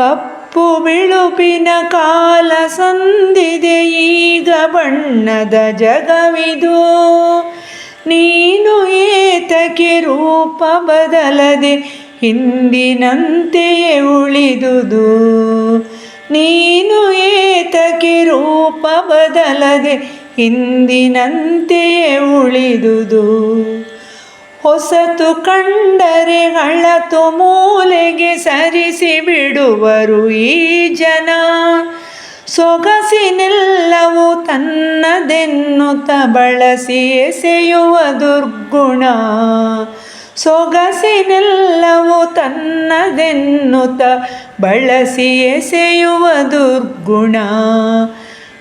ಕಪ್ಪು ಬಿಳುಪಿನ ಕಾಲ ಸಂದಿದೆ ಈಗ ಬಣ್ಣದ ಜಗವಿದು. ನೀನು ಏತಕ್ಕೆ ರೂಪ ಬದಲದೆ ಹಿಂದಿನಂತೆಯೇ ಉಳಿದುದು. ನೀನು ಏತಕ್ಕೆ ರೂಪ ಬದಲದೆ ಹಿಂದಿನಂತೆಯೇ ಉಳಿದುದು. ಹೊಸತು ಕಂಡರೆ ಹಳತು ಮೂಲೆಗೆ ಸರಿಸಿ ಬಿಡುವರು ಈ ಜನ. ಸೊಗಸಿನೆಲ್ಲವು ತನ್ನದೆನ್ನುತ್ತ ಬಳಸಿ ಎಸೆಯುವ ದುರ್ಗುಣ. ಸೊಗಸಿನೆಲ್ಲವು ತನ್ನದೆನ್ನುತ್ತ ಬಳಸಿ ಎಸೆಯುವ ದುರ್ಗುಣ.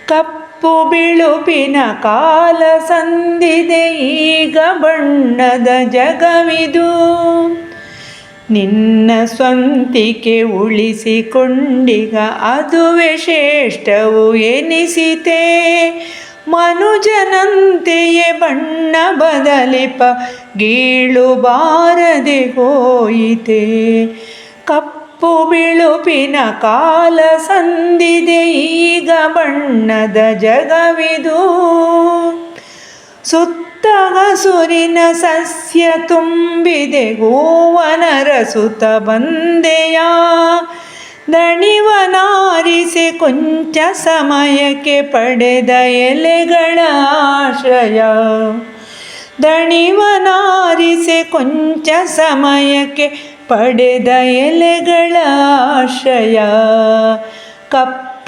ಕಪ್ಪು ಬಿಳುಪಿನ ಕಾಲ ಸಂದಿದೆ ಈಗ ಬಣ್ಣದ ಜಗವಿದು. ನಿನ್ನ ಸ್ವಂತಿಕೆ ಉಳಿಸಿಕೊಂಡಿಗ ಅದುವೆ ಶ್ರೇಷ್ಠವು ಎನಿಸಿತೆ. ಮನುಜನಂತೆಯೇ ಬಣ್ಣ ಬದಲಿಪ ಗೀಳು ಬಾರದೆ ಹೋಯಿತೆ. ಕಪ್ಪು ಬಿಳುಪಿನ ಕಾಲ ಸಂದಿದೆ ಈಗ ಬಣ್ಣದ ಜಗವಿದು. ಸುತ್ತ ಹಸುರಿನ ಸಸ್ಯ ತುಂಬಿದೆ ಗೋವನರ ಸುತ ಬಂದೆಯ. ದಣಿವನಾರಿಸಿ ಕೊಂಚ ಸಮಯಕ್ಕೆ ಪಡೆದ ಎಲೆಗಳ ಆಶ್ರಯ. ದಣಿವನಾರಿಸಿ ಕೊಂಚ ಸಮಯಕ್ಕೆ ಪಡೆದ ಎಲೆಗಳ ಆಶ್ರಯ.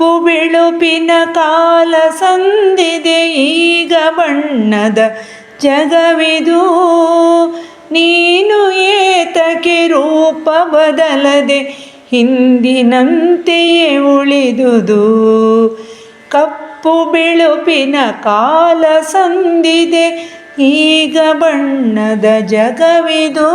ಕಪ್ಪು ಬಿಳುಪಿನ ಕಾಲ ಸಂದಿದೆ ಈಗ ಬಣ್ಣದ ಜಗವಿದು. ನೀನು ಏತಕ್ಕೆ ರೂಪ ಬದಲದೆ ಹಿಂದಿನಂತೆಯೇ ಉಳಿದುದು. ಕಪ್ಪು ಬಿಳುಪಿನ ಕಾಲ ಸಂದಿದೆ ಈಗ ಬಣ್ಣದ ಜಗವಿದು.